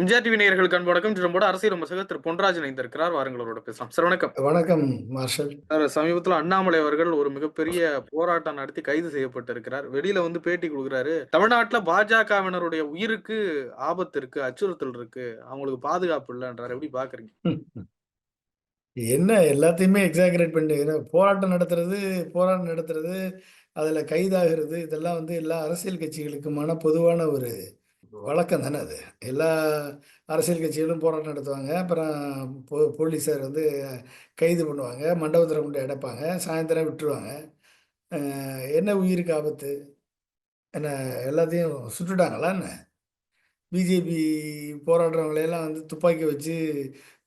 MGR TV நேயர்களுக்கு அன்பு திரும்போட அரசியல் விமர்சகர் திரு பொன்ராஜ் இணைந்திருக்கிறார். வாருங்கள் அவரோட பேசலாம். சார் வணக்கம். வணக்கம் மார்ஷல். சார் சமீபத்தில் அண்ணாமலை அவர்கள் ஒரு மிகப்பெரிய போராட்டம் நடத்தி கைது செய்யப்பட்டிருக்கிறார். வெளியில வந்து பேட்டி கொடுக்குறாரு. தமிழ்நாட்டுல பாஜகவினருடைய உயிருக்கு ஆபத்து இருக்கு அச்சுறுத்தல் இருக்கு. அவங்களுக்கு பாதுகாப்பு இல்லைன்றார். எப்படி பாக்குறீங்க? என்ன எல்லாத்தையுமே எக்ஸாகரேட் பண்ணி போராட்டம் நடத்துறது போராட்டம் நடத்துறது அதில் கைதாகிறது இதெல்லாம் வந்து எல்லா அரசியல் கட்சிகளுக்குமான பொதுவான ஒரு வழக்கம் தானே அது. எல்லா அரசியல் கட்சிகளும் போராட்டம் நடத்துவாங்க. அப்புறம் போ போலீஸார் வந்து கைது பண்ணுவாங்க. மண்டபத்தில் கொண்டு அடைப்பாங்க. சாயந்தரம் விட்டுருவாங்க. என்ன உயிருக்கு ஆபத்து? என்ன எல்லாத்தையும் சுட்டுட்டாங்களா என்ன? பிஜேபி போராடுறவங்களையெல்லாம் வந்து துப்பாக்கி வச்சு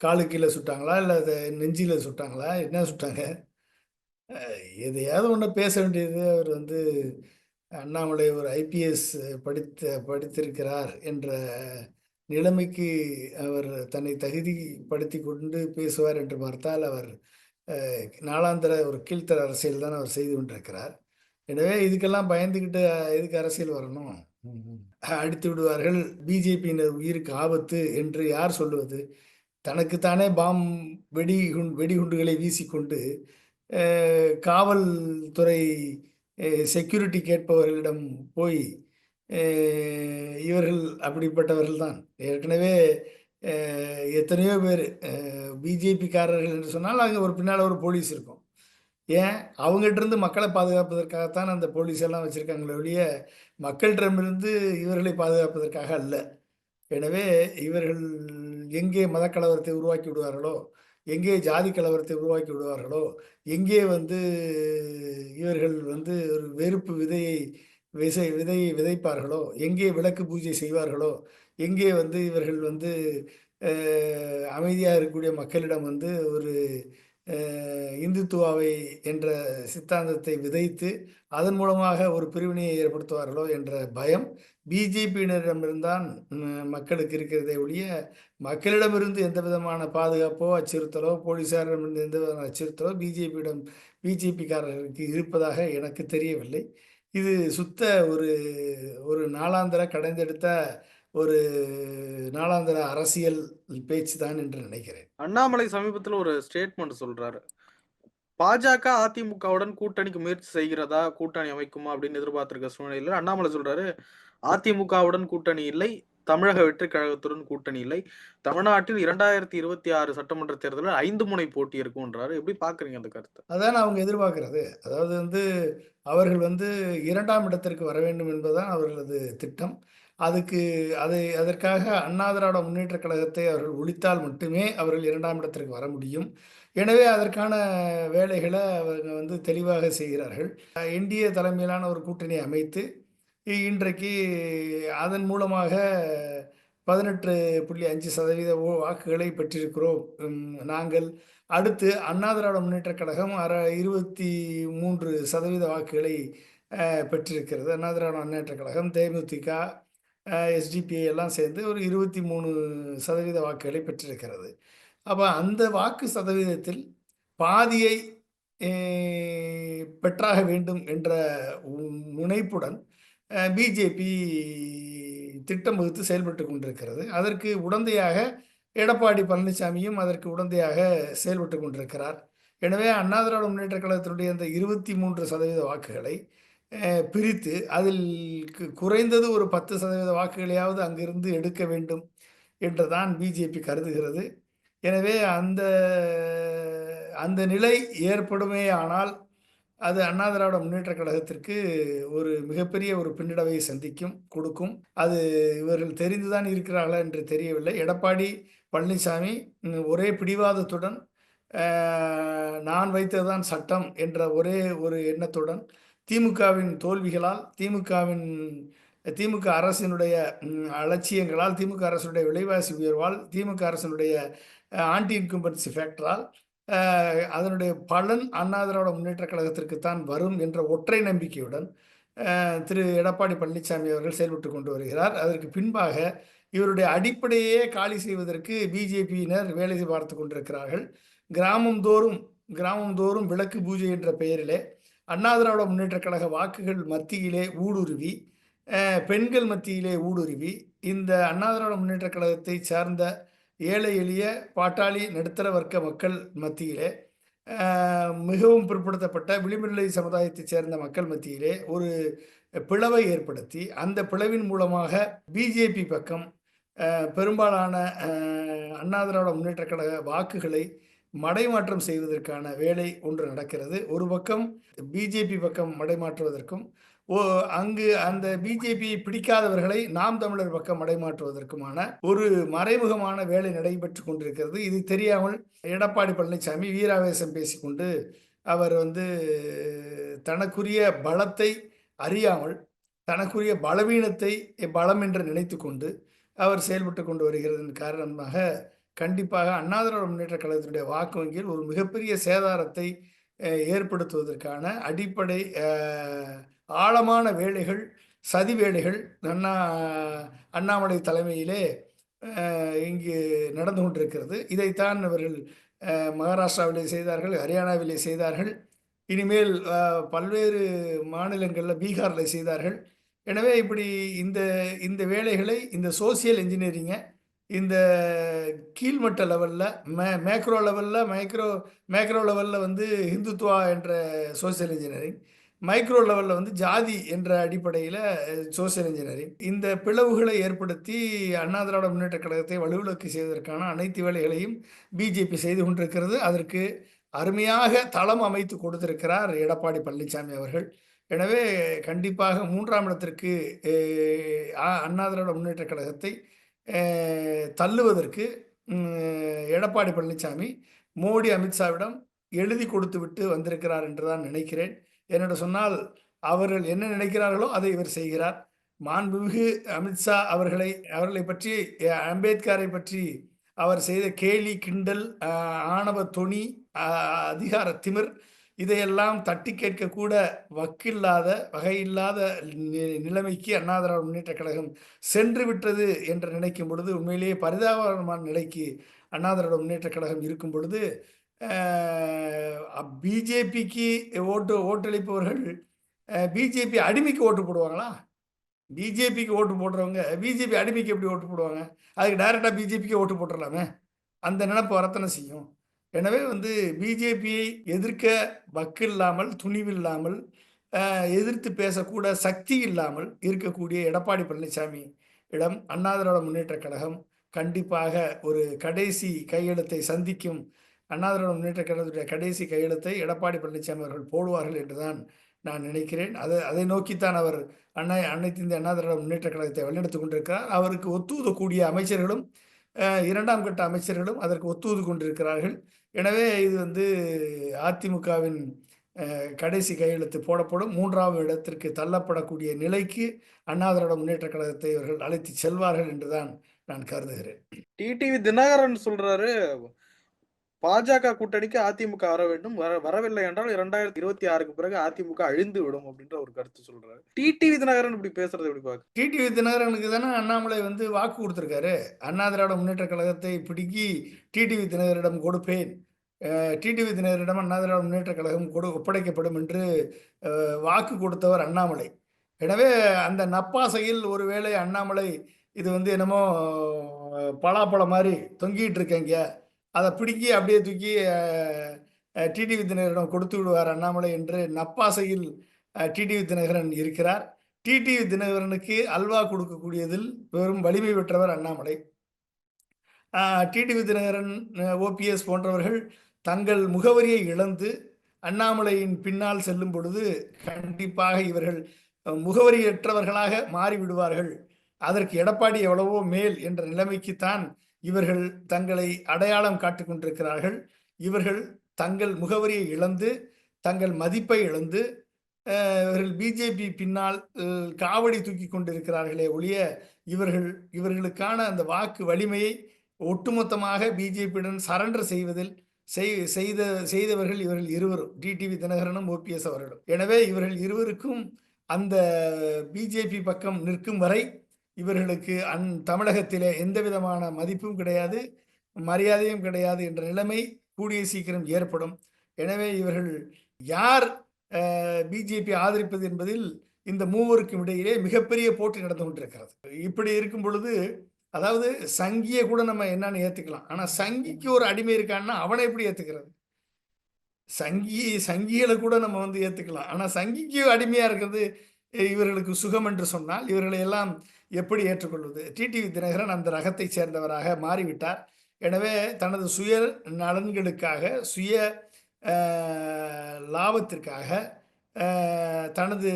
காலு கீழே சுட்டாங்களா? இல்லை அதை சுட்டாங்களா? என்ன சுட்டாங்க? எதையாவது ஒன்று பேச வேண்டியது. அவர் வந்து அண்ணாமலை ஒரு ஐபிஎஸ் படித்த படித்திருக்கிறார் என்ற நிலைமைக்கு அவர் தன்னை தகுதிப்படுத்தி கொண்டு பேசுவார் என்று பார்த்தால் அவர் அஹ், நாளாந்திர ஒரு கீழ்த்தர அரசியல் தான் அவர் செய்து கொண்டிருக்கிறார். எனவே இதுக்கெல்லாம் பயந்துக்கிட்டு எதுக்கு அரசியல் வரணும்? அடித்து விடுவார்கள். பிஜேபியினர் உயிருக்கு ஆபத்து என்று யார் சொல்லுவது? தனக்குத்தானே பாம் வெடி குண்- வெடிகுண்டுகளை வீசிக்கொண்டு காவல்துறை செக்யூரிட்டி கேட்பவர்களிடம் போய் இவர்கள் அப்படிப்பட்டவர்கள் தான் ஏற்கனவே எத்தனையோ பேர் பிஜேபிக்காரர்கள் என்று சொன்னால் அங்கே ஒரு பின்னால் ஒரு போலீஸ் இருக்கும். ஏன்? அவங்ககிட்ட இருந்து மக்களை பாதுகாப்பதற்காகத்தான் அந்த போலீஸ் எல்லாம் வச்சுருக்காங்களே ஒழிய மக்களிடமிருந்து இவர்களை பாதுகாப்பதற்காக அல்ல. எனவே இவர்கள் எங்கே மதக்கலவரத்தை உருவாக்கி விடுவார்களோ எங்கே ஜாதி கலவரத்தை உருவாக்கி விடுவார்களோ எங்கே வந்து இவர்கள் வந்து ஒரு வெறுப்பு விதையை விசை விதையை விதைப்பார்களோ எங்கே விளக்கு பூஜை செய்வார்களோ எங்கே வந்து இவர்கள் வந்து அமைதியாக இருக்கக்கூடிய மக்களிடம் வந்து ஒரு இந்துத்துவாவை என்ற சித்தாந்தத்தை விதைத்து அதன் மூலமாக ஒரு பிரிவினையை ஏற்படுத்துவார்களோ என்ற பயம் பிஜேபியினரிடமிருந்தான் மக்களுக்கு இருக்கிறதே ஒழிய மக்களிடமிருந்து எந்த விதமான பாதுகாப்போ அச்சுறுத்தலோ போலீசாரிடமிருந்து எந்த விதமான அச்சுறுத்தலோ பிஜேபியிடம் பிஜேபிக்காரர்களுக்கு இருப்பதாக எனக்கு தெரியவில்லை. இது சுத்த ஒரு ஒரு நாளாந்திர கடைந்தெடுத்த ஒரு நாளாந்திர அரசியல் பேச்சு தான் என்று நினைக்கிறேன். அண்ணாமலை சமீபத்தில் ஒரு ஸ்டேட்மெண்ட் சொல்றாரு. பாஜக அதிமுகவுடன் கூட்டணிக்கு முயற்சி செய்கிறதா? கூட்டணி அமைக்குமா? அப்படின்னு எதிர்பார்த்திருக்க சூழ்நிலையில அண்ணாமலை சொல்றாரு அதிமுகவுடன் கூட்டணி இல்லை தமிழக வெற்றி கழகத்துடன் கூட்டணி இல்லை தமிழ்நாட்டில் இரண்டாயிரத்தி இருபத்தி ஆறு சட்டமன்ற தேர்தலில் ஐந்து முனை போட்டி இருக்கும்ன்றாரு எப்படி பாக்குறீங்க அந்த கருத்தை? அதான் அவங்க எதிர்பார்க்கிறது. அதாவது வந்து அவர்கள் வந்து இரண்டாம் இடத்திற்கு வர வேண்டும் என்பதுதான் அவர்களது திட்டம். அதுக்கு அதை அதற்காக அண்ணா திராவிட முன்னேற்ற கழகத்தை அவர்கள் ஒழித்தால் மட்டுமே அவர்கள் இரண்டாம் இடத்திற்கு வர முடியும். எனவே அதற்கான வேலைகளை அவங்க வந்து தெளிவாக செய்கிறார்கள். என்டிஏ தலைமையிலான ஒரு கூட்டணி அமைத்து இன்றைக்கு அதன் மூலமாக பதினெட்டு புள்ளி அஞ்சு சதவீத ஓ- வாக்குகளை பெற்றிருக்கிறோம். நாங்கள் அடுத்து அண்ணா திராவிட முன்னேற்றக் கழகம் அற இருபத்தி மூன்று சதவீத வாக்குகளை பெற்றிருக்கிறது. அண்ணா திராவிட கழகம் தேமுதிக எஸ்டிபிஐ எல்லாம் சேர்ந்து ஒரு இருபத்தி மூணு சதவீத வாக்குகளை பெற்றிருக்கிறது. அப்போ அந்த வாக்கு சதவீதத்தில் பாதியை பெற்றாக வேண்டும் என்ற முனைப்புடன் பிஜேபி திட்டம் வகுத்து செயல்பட்டு கொண்டிருக்கிறது. அதற்கு உடந்தையாக எடப்பாடி பழனிசாமியும் அதற்கு உடந்தையாக செயல்பட்டு கொண்டிருக்கிறார். எனவே அண்ணா திராவிட முன்னேற்ற கழகத்தினுடைய அந்த இருபத்தி மூன்று சதவீத வாக்குகளை பிரித்து அதில் குறைந்தது ஒரு பத்து சதவீத வாக்குகளையாவது அங்கிருந்து எடுக்க வேண்டும் என்றுதான் பிஜேபி கருதுகிறது. எனவே அந்த அந்த நிலை ஏற்படுமே ஆனால் அது அண்ணா திராவிட முன்னேற்ற கழகத்திற்கு ஒரு மிகப்பெரிய ஒரு பின்னடைவை சந்திக்கும் கொடுக்கும். அது இவர்கள் தெரிந்துதான் இருக்கிறார்களா என்று தெரியவில்லை. எடப்பாடி பழனிசாமி ஒரே பிடிவாதத்துடன் நான் வைத்ததுதான் சட்டம் என்ற ஒரே ஒரு எண்ணத்துடன் திமுகவின் தோல்விகளால் திமுகவின் திமுக அரசினுடைய அலட்சியங்களால் திமுக அரசினுடைய விலைவாசி உயர்வால் திமுக அரசினுடைய ஆன்டி இன்கம்பன்சி ஃபேக்டரால் அதனுடைய பலன் அண்ணா திராவிட முன்னேற்ற கழகத்திற்குத்தான் வரும் என்ற ஒற்றை நம்பிக்கையுடன் திரு எடப்பாடி பழனிசாமி அவர்கள் செயல்பட்டு கொண்டு வருகிறார். அதற்கு பின்பாக இவருடைய அடிப்படையே காலி செய்வதற்கு பிஜேபியினர் வேலை பார்த்து கொண்டிருக்கிறார்கள். கிராமம் தோறும் கிராமம் தோறும் விளக்கு பூஜை என்ற பெயரிலே அண்ணா திராவிட முன்னேற்ற கழக வாக்குகள் மத்தியிலே ஊடுருவி பெண்கள் மத்தியிலே ஊடுருவி இந்த அண்ணா திராவிட முன்னேற்ற கழகத்தை சார்ந்த ஏழை எளிய பாட்டாளி நடுத்தர வர்க்க மக்கள் மத்தியிலே மிகவும் பிற்படுத்தப்பட்ட விளிம்புநிலை சமுதாயத்தைச் சேர்ந்த மக்கள் மத்தியிலே ஒரு பிளவை ஏற்படுத்தி அந்த பிளவின் மூலமாக பிஜேபி பக்கம் பெரும்பாலான அண்ணா திராவிட முன்னேற்ற கழக வாக்குகளை மடைமாற்றம் செய்வதற்கான வேலை ஒன்று நடக்கிறது. ஒரு பக்கம் பிஜேபி பக்கம் மடைமாற்றுவதற்கும் ஓ அங்கு அந்த பிஜேபியை பிடிக்காதவர்களை நாம் தமிழர் பக்கம் மடைமாற்றுவதற்குமான ஒரு மறைமுகமான வேலை நடைபெற்று கொண்டிருக்கிறது. இது தெரியாமல் எடப்பாடி பழனிசாமி வீராவேசம் பேசிக்கொண்டு அவர் வந்து தனக்குரிய பலத்தை அறியாமல் தனக்குரிய பலவீனத்தை பலம் என்று நினைத்து கொண்டு அவர் செயல்பட்டு கொண்டு வருகிறதன் காரணமாக கண்டிப்பாக அண்ணா முன்னேற்ற கழகத்தினுடைய வாக்கு வங்கியில் ஒரு மிகப்பெரிய சேதாரத்தை ஏற்படுத்துவதற்கான அடிப்படை ஆழமான வேலைகள் சதி வேலைகள் அண்ணா அண்ணாமலை தலைமையிலே இங்கு நடந்து கொண்டிருக்கிறது. இதைத்தான் அவர்கள் மகாராஷ்டிராவிலே செய்தார்கள் ஹரியானாவிலே செய்தார்கள். இனிமேல் பல்வேறு மாநிலங்களில் பீகாரில் செய்தார்கள். எனவே இப்படி இந்த இந்த வேலைகளை இந்த சோசியல் இன்ஜினியரிங்கை இந்த கீழ்மட்ட லெவலில் மே மேக்ரோ லெவலில் மைக்ரோ மேக்ரோ லெவலில் வந்து ஹிந்துத்துவா என்ற சோசியல் இன்ஜினியரிங் மைக்ரோ லெவலில் வந்து ஜாதி என்ற அடிப்படையில் சோசியல் இன்ஜினியரிங் இந்த பிளவுகளை ஏற்படுத்தி அண்ணா திராவிட முன்னேற்ற கழகத்தை வலுவிலக்கு செய்வதற்கான அனைத்து வேலைகளையும் பிஜேபி செய்து கொண்டிருக்கிறது. அதற்கு அருமையாக தளம் அமைத்து கொடுத்திருக்கிறார் எடப்பாடி பழனிசாமி அவர்கள். எனவே கண்டிப்பாக மூன்றாம் இடத்திற்கு அண்ணா திராவிட முன்னேற்ற கழகத்தை தள்ளுவதற்கு எடப்பாடி பழனிசாமி மோடி அமித்ஷாவிடம் எழுதி கொடுத்து விட்டு வந்திருக்கிறார் என்று தான் நினைக்கிறேன். என்னோட சொன்னால் அவர்கள் என்ன நினைக்கிறார்களோ அதை இவர் செய்கிறார். மாண்புமிகு அமித்ஷா அவர்களை அவர்களை பற்றி அம்பேத்கரை பற்றி அவர் செய்த கேலி கிண்டல் ஆணவ தொனி அதிகார திமிர் இதையெல்லாம் தட்டி கேட்கக்கூட வக்கில்லாத வகையில்லாத நி- நிலைமைக்கு அண்ணா திராவிட முன்னேற்ற கழகம் சென்று விட்டது என்று நினைக்கும் பொழுது உண்மையிலேயே பரிதாபகரமான நிலைக்கு அண்ணா திராவிட முன்னேற்ற கழகம் இருக்கும் பொழுது பிஜேபிக்கு ஓட்டு ஓட்டளிப்பவர்கள் பிஜேபி அடிமைக்கு ஓட்டு போடுவாங்களா? பிஜேபிக்கு ஓட்டு போடுறவங்க பிஜேபி அடிமைக்கு எப்படி ஓட்டு போடுவாங்க? அதுக்கு டைரெக்டாக பிஜேபிக்கு ஓட்டு போட்டுடலாமே அந்த நினப்பு வரத்தனை செய்யும்? எனவே வந்து பிஜேபியை எதிர்க்க வக்கு இல்லாமல் துணிவில்லாமல் எதிர்த்து பேசக்கூட சக்தி இல்லாமல் இருக்கக்கூடிய எடப்பாடி பழனிசாமி இடம் அண்ணா திராவிட முன்னேற்ற கழகம் கண்டிப்பாக ஒரு கடைசி கையெழுத்தை சந்திக்கும். அண்ணா திராவிட முன்னேற்ற கழகத்துடைய கடைசி கையெழுத்தை எடப்பாடி பழனிசாமி அவர்கள் போடுவார்கள் என்றுதான் நான் நினைக்கிறேன். அதை அதை நோக்கித்தான் அவர் அண்ணா அனைத்து இந்திய அண்ணா திராவிட முன்னேற்ற கழகத்தை வழிநடத்திக் கொண்டிருக்கிறார். அவருக்கு ஒத்துவதக்கூடிய அமைச்சர்களும் இரண்டாம் கட்ட அமைச்சர்களும் அதற்கு ஒத்துவது கொண்டிருக்கிறார்கள். எனவே இது வந்து அதிமுகவின் கடைசி கையெழுத்து போடப்படும். மூன்றாவது இடத்திற்கு தள்ளப்படக்கூடிய நிலைக்கு அண்ணா முன்னேற்ற கழகத்தை இவர்கள் அழைத்து செல்வார்கள் என்றுதான் நான் கருதுகிறேன். டிடிவி தினகரன் சொல்றாரு பாஜக கூட்டணிக்கு அதிமுக வர வேண்டும். வர வரவில்லை என்றால் இரண்டாயிரத்தி இருபத்தி ஆறுக்கு பிறகு அதிமுக அழிந்து விடும் அப்படின்ற ஒரு கருத்து சொல்றாரு. டிடிவி தினகரன் இப்படி பேசுறது எப்படி பாக்கு? டிடிவி தினகரனுக்கு தானே அண்ணாமலை வந்து வாக்கு கொடுத்துருக்காரு. அண்ணா திராவிட முன்னேற்ற கழகத்தை பிடிக்கி டிடிவி தினகரிடம் கொடுப்பேன். டிடிவி தினகரிடம் அண்ணா திராவிட முன்னேற்ற கழகம் கொடு ஒப்படைக்கப்படும் என்று வாக்கு கொடுத்தவர் அண்ணாமலை. எனவே அந்த நப்பாசையில் ஒருவேளை அண்ணாமலை இது வந்து என்னமோ பலாப்பழம் மாதிரி தொங்கிட்டு இருக்கேங்க. அதை பிடுங்கி அப்படியே தூக்கி டிடிவி தினகரிடம் கொடுத்து விடுவார் அண்ணாமலை என்று நப்பாசையில் டிடிவி தினகரன் இருக்கிறார். டிடிவி தினகரனுக்கு அல்வா கொடுக்கக்கூடியதில் பெரும் வலிமை பெற்றவர் அண்ணாமலை. டிடிவி தினகரன் ஓபிஎஸ் போன்றவர்கள் தங்கள் முகவரியை இழந்து அண்ணாமலையின் பின்னால் செல்லும் பொழுது கண்டிப்பாக இவர்கள் முகவரியற்றவர்களாக மாறிவிடுவார்கள். அதற்கு எடப்பாடி எவ்வளவோ மேல் என்ற நிலைமைக்குத்தான் இவர்கள் தங்களை அடையாளம் காட்டிக் கொண்டிருக்கிறார்கள். இவர்கள் தங்கள் முகவரியை இழந்து தங்கள் மதிப்பை இழந்து இவர்கள் பிஜேபி பின்னால் காவடி தூக்கி கொண்டிருக்கிறார்களே ஒழிய இவர்கள் இவர்களுக்கான அந்த வாக்கு வலிமையை ஒட்டுமொத்தமாக பிஜேபியுடன் சரண்டர் செய்வதில் செய்- செய்த செய்தவர்கள் இவர்கள் இருவரும் டிடிவி தினகரனும் ஓபிஎஸ் அவர்களும். எனவே இவர்கள் இருவருக்கும் அந்த பிஜேபி பக்கம் நிற்கும் வரை இவர்களுக்கு அந் தமிழகத்திலே எந்த விதமான மதிப்பும் கிடையாது மரியாதையும் கிடையாது என்ற நிலைமை கூடிய சீக்கிரம் ஏற்படும். எனவே இவர்கள் யார் பிஜேபி ஆதரிப்பது என்பதில் இந்த மூவருக்கும் இடையிலே மிகப்பெரிய போட்டி நடந்து கொண்டிருக்கிறது. இப்படி இருக்கும் பொழுது அதாவது சங்கியை கூட நம்ம என்னன்னு ஏற்றுக்கலாம் ஆனால் சங்கிக்கு ஒரு அடிமை இருக்கான்னா அவனை எப்படி ஏற்றுக்கிறது சங்கி சங்கிகளை கூட நம்ம வந்து ஏற்றுக்கலாம் ஆனால் சங்கிக்கு அடிமையாக இருக்கிறது இவர்களுக்கு சுகம் என்று சொன்னால் இவர்களை எல்லாம் எப்படி ஏற்றுக்கொள்வது? டிடிவி தினகரன் அந்த ரகத்தை சேர்ந்தவராக மாறிவிட்டார். எனவே தனது சுய நலன்களுக்காக சுய லாபத்திற்காக தனது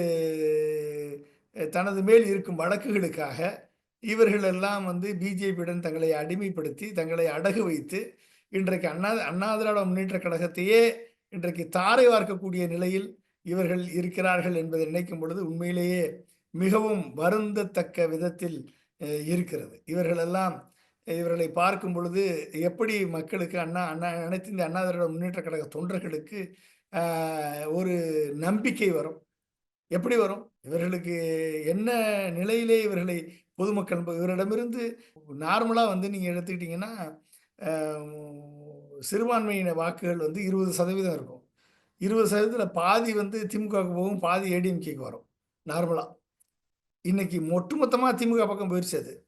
தனது மேல் இருக்கும் வழக்குகளுக்காக இவர்களெல்லாம் வந்து பிஜேபியுடன் தங்களை அடிமைப்படுத்தி தங்களை அடகு வைத்து இன்றைக்கு அண்ணா அண்ணா திராவிட முன்னேற்ற கழகத்தையே இன்றைக்கு தாரை வார்க்கக்கூடிய நிலையில் இவர்கள் இருக்கிறார்கள் என்பதை நினைக்கும் பொழுது உண்மையிலேயே மிகவும் வருந்தத்தக்க விதத்தில் இருக்கிறது. இவர்களெல்லாம் இவர்களை பார்க்கும் பொழுது எப்படி மக்களுக்கு அண்ணா அண்ணா அனைத்து இந்த அண்ணா திராவிட முன்னேற்ற கழக தொண்டர்களுக்கு ஒரு நம்பிக்கை வரும்? எப்படி வரும்? இவர்களுக்கு என்ன நிலையிலே இவர்களை பொதுமக்கள் இவரிடமிருந்து நார்மலாக வந்து நீங்கள் எடுத்துக்கிட்டிங்கன்னா சிறுபான்மையின வாக்குகள் வந்து இருபது சதவீதம் இருக்கும். இருபது சதவீதத்தில் பாதி வந்து திமுகவுக்கு போகும் பாதி ஏடிஎம்கேக்கு வரும். நார்மலாக இன்னைக்கு ஒட்டுமொத்தமாக திமுக பக்கம் போயிடுச்சு அது.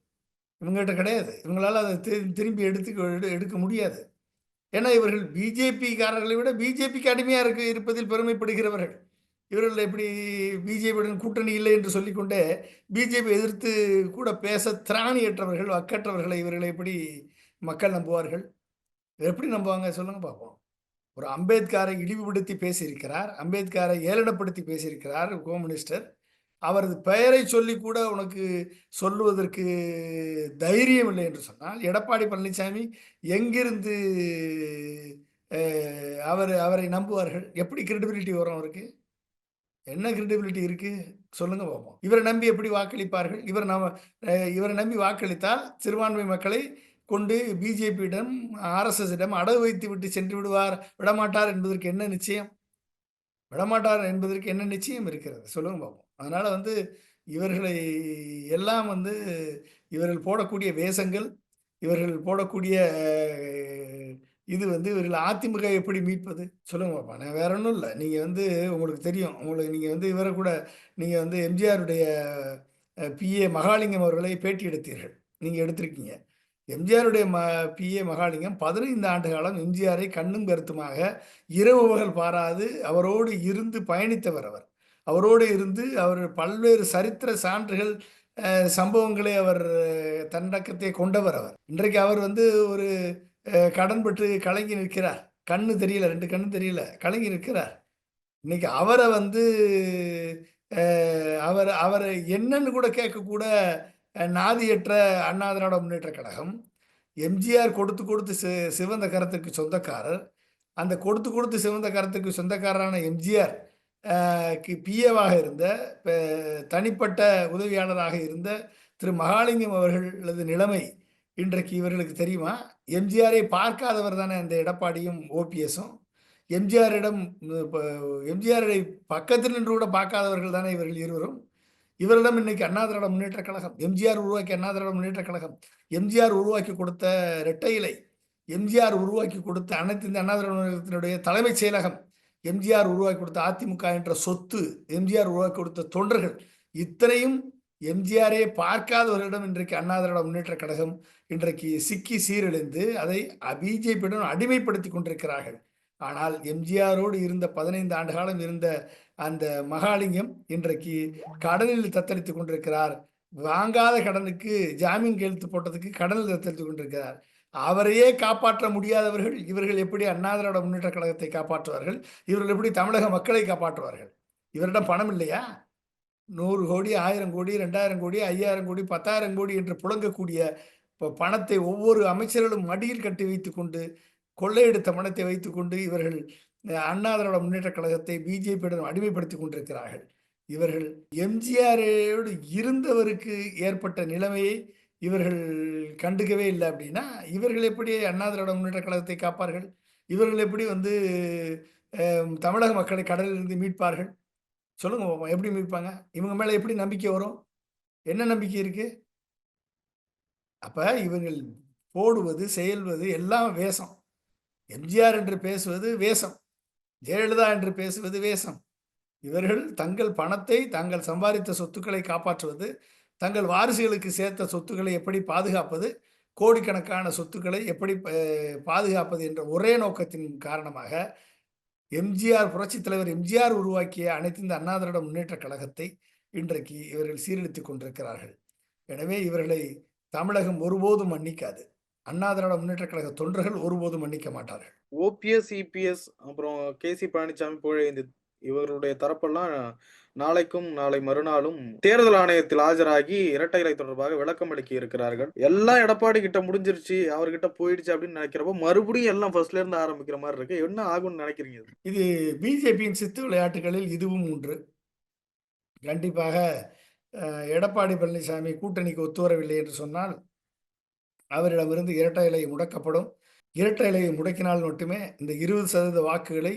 இவங்ககிட்ட கிடையாது. இவங்களால அதை திரு- திரும்பி எடுத்து எடுக்க முடியாது. ஏன்னா இவர்கள் பிஜேபிக்காரர்களை விட பிஜேபிக்கு அடிமையாக இருக்கு இருப்பதில் பெருமைப்படுகிறவர்கள். இவர்கள் எப்படி பிஜேபியுடன் கூட்டணி இல்லை என்று சொல்லிக்கொண்டே பிஜேபி எதிர்த்து கூட பேச திராணியற்றவர்கள் அக்கற்றவர்களை இவர்களை எப்படி மக்கள் நம்புவார்கள்? எப்படி நம்புவாங்க சொல்லுங்க பார்ப்போம். ஒரு அம்பேத்கரை இழிவுபடுத்தி பேசியிருக்கிறார் அம்பேத்கரை ஏளனப்படுத்தி பேசியிருக்கிறார் ஹோம் மினிஸ்டர் அவரது பெயரை சொல்லி கூட உனக்கு சொல்லுவதற்கு தைரியம் இல்லை என்று சொன்னால் எடப்பாடி பழனிசாமி எங்கிருந்து அவர் அவரை நம்புவார்கள்? எப்படி கிரெடிபிலிட்டி வரும் அவருக்கு? என்ன கிரெடிபிலிட்டி இருக்கு? சொல்லுங்க பார்ப்போம். இவரை நம்பி எப்படி வாக்களிப்பார்கள்? இவர் நம்ம இவரை நம்பி வாக்களித்தால் சிறுபான்மை மக்களை கொண்டு பிஜேபியிடம் ஆர்எஸ்எஸிடம் அடகு வைத்து விட்டு சென்று விடுவார் விடமாட்டார் என்பதற்கு என்ன நிச்சயம்? விடமாட்டார் என்பதற்கு என்ன நிச்சயம் இருக்கிறது? சொல்லுங்க பார்ப்போம். அதனால் வந்து இவர்களை எல்லாம் வந்து இவர்கள் போடக்கூடிய வேஷங்கள் இவர்கள் போடக்கூடிய இது வந்து இவர்கள் அதிமுக எப்படி மீட்பது? சொல்லுங்க பாப்பா. நான் வேற ஒன்றும் இல்லை. நீங்கள் வந்து உங்களுக்கு தெரியும். உங்களுக்கு நீங்கள் வந்து இவரை கூட நீங்கள் வந்து எம்ஜிஆருடைய பிஏ மகாலிங்கம் அவர்களை பேட்டி எடுத்தீர்கள். நீங்கள் எடுத்திருக்கீங்க. எம்ஜிஆருடைய ம பிஏ மகாலிங்கம் பதினைந்து ஆண்டு காலம் எம்ஜிஆரை கண்ணும் கருத்துமாக இரவு பகல் பாராது அவரோடு இருந்து பயணித்தவர் அவர். அவரோடு இருந்து அவர் பல்வேறு சரித்திர சான்றுகள் சம்பவங்களை அவர் அஹ், தன்னடக்கத்தை கொண்டவர் அவர். இன்றைக்கு அவர் வந்து ஒரு கடன் பெற்று கலங்கி நிற்கிறார். கண்ணு தெரியல ரெண்டு கண்ணு தெரியல கலங்கி நிற்கிறார். இன்னைக்கு அவரை வந்து அவர் அவர் அவரை என்னன்னு கூட கேட்கக்கூட நாதியற்ற அண்ணா திராவிட முன்னேற்ற கழகம் எம்ஜிஆர் கொடுத்து கொடுத்து சி சிவந்த கரத்துக்கு சொந்தக்காரர். அந்த கொடுத்து கொடுத்து சிவந்த கரத்துக்கு சொந்தக்காரரான எம்ஜிஆர் பிஏவாக இருந்த தனிப்பட்ட உதவியாளராக இருந்த திரு. மகாலிங்கம் அவர்களது நிலைமை இன்றைக்கு இவர்களுக்கு தெரியுமா? எம்ஜிஆரை பார்க்காதவர் தானே அந்த எடப்பாடியும் ஓபிஎஸும் எம்ஜிஆரிடம் எம்ஜிஆரை பக்கத்தில் நின்று கூட பார்க்காதவர்கள் தானே இவர்கள் இருவரும். இவரிடம் இன்னைக்கு அண்ணா திராவிட முன்னேற்ற கழகம் எம்ஜிஆர் உருவாக்கிய அண்ணா திராவிட முன்னேற்ற கழகம் எம்ஜிஆர் உருவாக்கி கொடுத்த இரட்டை இலை எம்ஜிஆர் உருவாக்கி கொடுத்த அனைத்து இந்த அண்ணா திராவிட தலைமைச் செயலகம் எம்ஜிஆர் உருவாக்கி கொடுத்த அதிமுக என்ற சொத்து எம்ஜிஆர் உருவாக்கி கொடுத்த தொண்டர்கள் இத்தனையும் எம்ஜிஆரே பார்க்காதவர்களிடம் இன்றைக்கு அண்ணா திராவிட முன்னேற்ற கழகம் இன்றைக்கு சிக்கி சீரழிந்து அதை பிஜேபியுடன் அடிமைப்படுத்தி கொண்டிருக்கிறார்கள். ஆனால் எம்ஜிஆரோடு இருந்த பதினைந்து ஆண்டு காலம் இருந்த அந்த மகாலிங்கம் இன்றைக்கு கடனில் தத்தளித்துக் கொண்டிருக்கிறார். வாங்காத கடனுக்கு ஜாமீன் கையெழுத்து போட்டதுக்கு கடனில் தத்தளித்துக் கொண்டிருக்கிறார். அவரையே காப்பாற்ற முடியாதவர்கள் இவர்கள் எப்படி அண்ணா திராவிட முன்னேற்ற கழகத்தை காப்பாற்றுவார்கள்? இவர்கள் எப்படி தமிழக மக்களை காப்பாற்றுவார்கள்? இவரிடம் பணம் இல்லையா? நூறு கோடி ஆயிரம் கோடி ரெண்டாயிரம் கோடி ஐயாயிரம் கோடி பத்தாயிரம் கோடி என்று புழங்கக்கூடிய இப்போ பணத்தை ஒவ்வொரு அமைச்சர்களும் மடியில் கட்டி வைத்துக்கொண்டு கொள்ளையெடுத்த பணத்தை வைத்துக்கொண்டு இவர்கள் அஹ், அண்ணா திராவிட முன்னேற்ற கழகத்தை பிஜேபியிடம் அடிமைப்படுத்தி கொண்டிருக்கிறார்கள். இவர்கள் எம்ஜிஆரோடு இருந்தவருக்கு ஏற்பட்ட நிலைமையை இவர்கள் கண்டுக்கவே இல்லை அப்படின்னா இவர்கள் எப்படி அண்ணா திராவிட முன்னேற்ற கழகத்தை காப்பார்கள்? இவர்கள் எப்படி வந்து தமிழக மக்களை கடலிலிருந்து மீட்பார்கள்? சொல்லுங்க பாப்போம், எப்படி மீட்பாங்க? இவங்க மேலே எப்படி நம்பிக்கை வரும்? என்ன நம்பிக்கை இருக்கு? அப்ப இவங்கள் போடுவது செயல்வது எல்லாம் வேஷம். எம்ஜிஆர் என்று பேசுவது வேஷம். ஜெயலலிதா என்று பேசுவது வேஷம். இவர்கள் தங்கள் பணத்தை தாங்கள் சம்பாதித்த சொத்துக்களை காப்பாற்றுவது தங்கள் வாரிசுகளுக்கு சேர்த்த சொத்துக்களை எப்படி பாதுகாப்பது? கோடிக்கணக்கான சொத்துக்களை எப்படி பாதுகாப்பது என்ற ஒரே நோக்கத்தின் காரணமாக எம்ஜிஆர் புரட்சித் தலைவர் எம்ஜிஆர் உருவாக்கிய அனைத்து இந்த அண்ணா திராவிட முன்னேற்ற கழகத்தை இன்றைக்கு இவர்கள் சீரழித்துக் கொண்டிருக்கிறார்கள். எனவே இவர்களை தமிழகம் ஒருபோதும் மன்னிக்காது. அண்ணா திராவிட முன்னேற்ற கழக தொண்டர்கள் ஒருபோதும் மன்னிக்க மாட்டார்கள். ஓபிஎஸ் இபிஎஸ் அப்புறம் கே சி பழனிசாமி இந்த இவர்களுடைய தரப்பெல்லாம் நாளைக்கும் நாளை மறுநாளும் தேர்தல் ஆணையத்தில் ஆஜராகி இரட்டை இலை தொடர்பாக விளக்கம் அளிக்க இருக்கிறார்கள். எல்லாம் எடப்பாடி கிட்ட முடிஞ்சிருச்சு அவர்கிட்ட போயிடுச்சு அப்படின்னு நினைக்கிறப்போ மறுபடியும் எல்லாம் ஃபர்ஸ்ட்ல இருந்து ஆரம்பிக்கிற மாதிரி இருக்கு. என்ன ஆகும்னு நினைக்கிறீங்க? இது? பிஜேபியின் சித்து விளையாட்டுகளில் இதுவும் ஒன்று. கண்டிப்பாக எடப்பாடி பழனிசாமி கூட்டணிக்கு ஒத்துவரவில்லை என்று சொன்னால் அவரிடமிருந்து இரட்டை இலை முடக்கப்படும். இரட்டை இலையை முடக்கினால் மட்டுமே இந்த இருபது சதவீத வாக்குகளை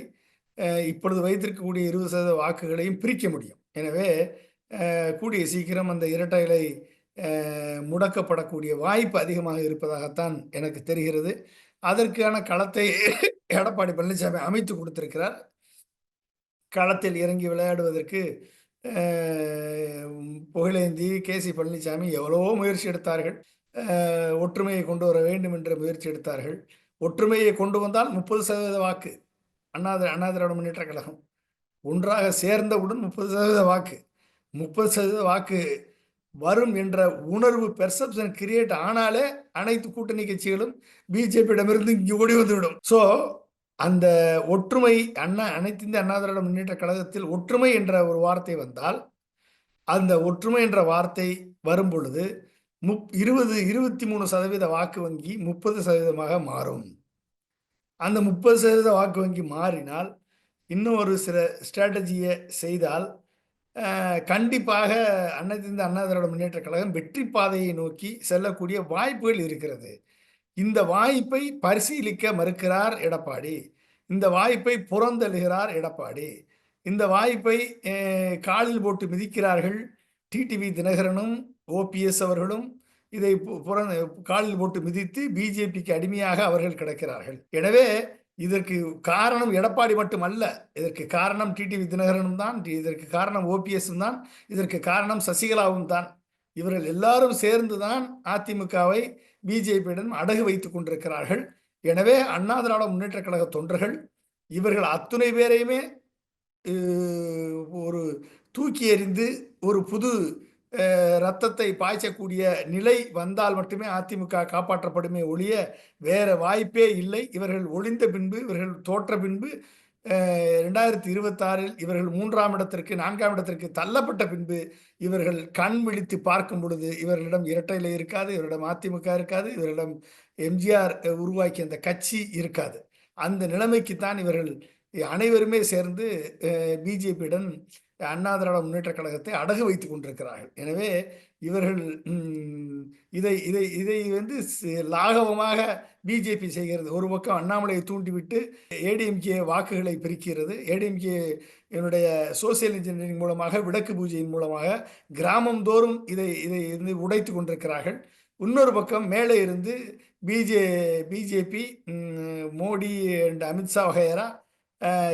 இப்பொழுது வைத்திருக்கக்கூடிய இருபது சதவீத வாக்குகளையும் பிரிக்க முடியும். எனவே கூடிய சீக்கிரம் அந்த இரட்டை இலை முடக்கப்படக்கூடிய வாய்ப்பு அதிகமாக இருப்பதாகத்தான் எனக்கு தெரிகிறது. அதற்கான களத்தை எடப்பாடி பழனிசாமி அமைத்து கொடுத்திருக்கிறார். களத்தில் இறங்கி விளையாடுவதற்கு புகழேந்தி கே. சி. பழனிசாமி எவ்வளவோ முயற்சி எடுத்தார்கள். ஒற்றுமையை கொண்டு வர வேண்டும் என்ற முயற்சி எடுத்தார்கள். ஒற்றுமையை கொண்டு வந்தால் முப்பது சதவீத வாக்கு அண்ணா திரா- அண்ணா திராவிட முன்னேற்ற கழகம். ஒன்றாக சேர்ந்தவுடன் முப்பது சதவீத வாக்கு. முப்பது சதவீத வாக்கு வரும் என்ற உணர்வு பெர்செப்ஷன் கிரியேட் ஆனாலே அனைத்து கூட்டணி கட்சிகளும் பிஜேபியிடமிருந்து இங்கே ஓடி வந்துவிடும். ஸோ அந்த ஒற்றுமை அண்ணா அனைத்து இந்திய அண்ணா திராவிட முன்னேற்ற கழகத்தில் ஒற்றுமை என்ற ஒரு வார்த்தை வந்தால் அந்த ஒற்றுமை என்ற வார்த்தை வரும் பொழுது முப் இருபது இருபத்தி மூணு சதவீத வாக்கு வங்கி முப்பது சதவீதமாக மாறும். அந்த முப்பது சதவீத வாக்கு வங்கி மாறினால் இன்னும் ஒரு சில ஸ்ட்ராட்டஜியை செய்தால் கண்டிப்பாக அனைத்து இந்த அண்ணா திராவிட முன்னேற்ற கழகம் வெற்றி பாதையை நோக்கி செல்லக்கூடிய வாய்ப்புகள் இருக்கிறது. இந்த வாய்ப்பை பரிசீலிக்க மறுக்கிறார் எடப்பாடி. இந்த வாய்ப்பை புறந்தழுகிறார் எடப்பாடி. இந்த வாய்ப்பை காலில் போட்டு மிதிக்கிறார்கள் டிடிவி தினகரனும் ஓபிஎஸ் அவர்களும் இதை புற காலில் போட்டு மிதித்து பிஜேபிக்கு அடிமையாக அவர்கள் கிடக்கிறார்கள். எனவே இதற்கு காரணம் எடப்பாடி மட்டுமல்ல. இதற்கு காரணம் டிடிவி தினகரனும் தான் இதற்கு காரணம் ஓபிஎஸும் தான் இதற்கு காரணம் சசிகலாவும் தான். இவர்கள் எல்லாரும் சேர்ந்து தான் அதிமுகவை பிஜேபியிடம் அடகு வைத்துக் கொண்டிருக்கிறார்கள். எனவே அண்ணா திராவிட முன்னேற்ற கழக தொண்டர்கள் இவர்கள் அத்துணை பேரையுமே ஒரு தூக்கி எறிந்து ஒரு புது ரத்தத்தை பாய்ச்சக்கூடிய நிலை வந்தால் மட்டுமே அதிமுக காப்பாற்றப்படுமே ஒழிய வேற வாய்ப்பே இல்லை. இவர்கள் ஒளிந்த பின்பு இவர்கள் தோற்ற பின்பு ரெண்டாயிரத்தி இருபத்தாறில் இவர்கள் மூன்றாம் இடத்திற்கு நான்காம் இடத்திற்கு தள்ளப்பட்ட பின்பு இவர்கள் கண் விழித்து பார்க்கும் பொழுது இவர்களிடம் இரட்டை இருக்காது இவரிடம் அதிமுக இருக்காது இவரிடம் எம்ஜிஆர் உருவாக்கிய அந்த கட்சி இருக்காது. அந்த நிலைமைக்கு தான் இவர்கள் அனைவருமே சேர்ந்து பிஜேபியுடன் அண்ணா திராவிட முன்னேற்ற கழகத்தை அடகு வைத்துக் கொண்டிருக்கிறார்கள். எனவே இவர்கள் இதை இதை இதை வந்து லாகவமாக பிஜேபி செய்கிறது. ஒரு பக்கம் அண்ணாமலையை தூண்டிவிட்டு ஏடிஎம்கே வாக்குகளை பிரிக்கிறது. ஏடிஎம்கே என்னுடைய சோசியல் இன்ஜினியரிங் மூலமாக விளக்கு பூஜையின் மூலமாக கிராமந்தோறும் இதை இதை வந்து உடைத்து கொண்டிருக்கிறார்கள். இன்னொரு பக்கம் மேலே இருந்து பிஜே பிஜேபி மோடி அண்ட் அமித்ஷா வகையரா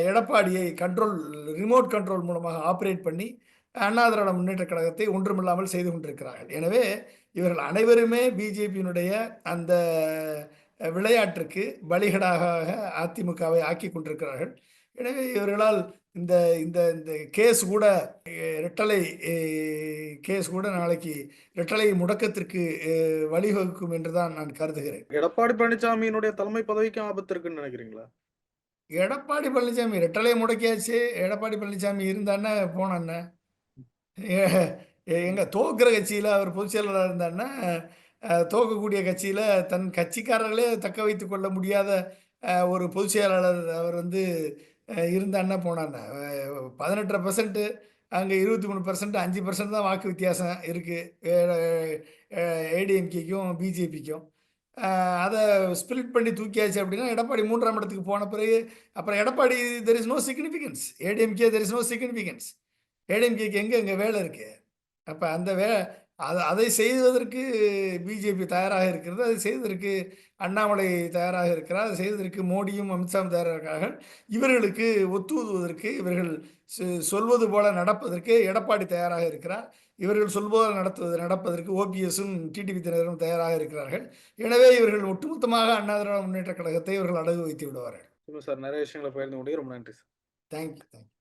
எடப்பாடியை கண்ட்ரோல் ரிமோட் கண்ட்ரோல் மூலமாக ஆப்ரேட் பண்ணி அண்ணா திராவிட முன்னேற்ற கழகத்தை ஒன்றுமில்லாமல் செய்து கொண்டிருக்கிறார்கள். எனவே இவர்கள் அனைவருமே பிஜேபியினுடைய அந்த விளையாட்டிற்கு பலிகடாக அதிமுகவை ஆக்கி கொண்டிருக்கிறார்கள். எனவே இவர்களால் இந்த இந்த இந்த கேஸ் கூட அஹ், ரெட்டலை கேஸ் கூட நாளைக்கு ரெட்டலை முடக்கத்திற்கு வழிவகுக்கும் என்று தான் நான் கருதுகிறேன். எடப்பாடி பழனிசாமியினுடைய தலைமை பதவிக்கும் ஆபத்து இருக்குன்னு நினைக்கிறீங்களா? எடப்பாடி பழனிசாமி ரெட்டலையை முடக்கியாச்சு எடப்பாடி பழனிசாமி இருந்தானே போனாண்ணே எங்கள் தோக்குற கட்சியில் அவர் பொதுச் செயலாளராக இருந்தாருன்னா தோக்கக்கூடிய கட்சியில் தன் கட்சிக்காரர்களே தக்க வைத்து கொள்ள முடியாத ஒரு பொதுச் செயலாளர் அவர் வந்து அஹ், இருந்தான்னா பதினெட்டரை பர்சன்ட்டு அங்கே இருபத்தி மூணு பர்சன்ட் அஞ்சு பர்சன்ட் தான் வாக்கு வித்தியாசம் இருக்குது ஏடிஎம்கேக்கும் பிஜேபிக்கும் அதை ஸ்பிரிட் பண்ணி தூக்கியாச்சு அப்படின்னா எடப்பாடி மூன்றாம் இடத்துக்கு போன பிறகு அப்புறம் Edappadi there is no significance ADMK there is no significance ஏடிஎம்கேக்கு எங்கே எங்கே வேலை இருக்குது அப்போ அந்த வே அது அதை செய்வதற்கு பிஜேபி தயாராக இருக்கிறது அதை செய்வதற்கு அண்ணாமலை தயாராக இருக்கிறார் அதை செய்வதற்கு மோடியும் அமித்ஷாவும் தயாராக இவர்களுக்கு ஒத்துவதுவதற்கு இவர்கள் சொ- சொல்வது போல நடப்பதற்கு எடப்பாடி தயாராக இருக்கிறார். இவர்கள் சொல்போல் நடத்துவது நடப்பதற்கு ஓபிஎஸும் டிடிவி தினரும் தயாராக இருக்கிறார்கள். எனவே இவர்கள் ஒட்டுமொத்தமாக அண்ணா திராவிட முன்னேற்ற கழகத்தை இவர்கள் அடகு வைத்து விடுவார்கள். சார் நிறைய விஷயங்களை பகிர்ந்து முடியும் ரொம்ப நன்றி சார். Thank you thank you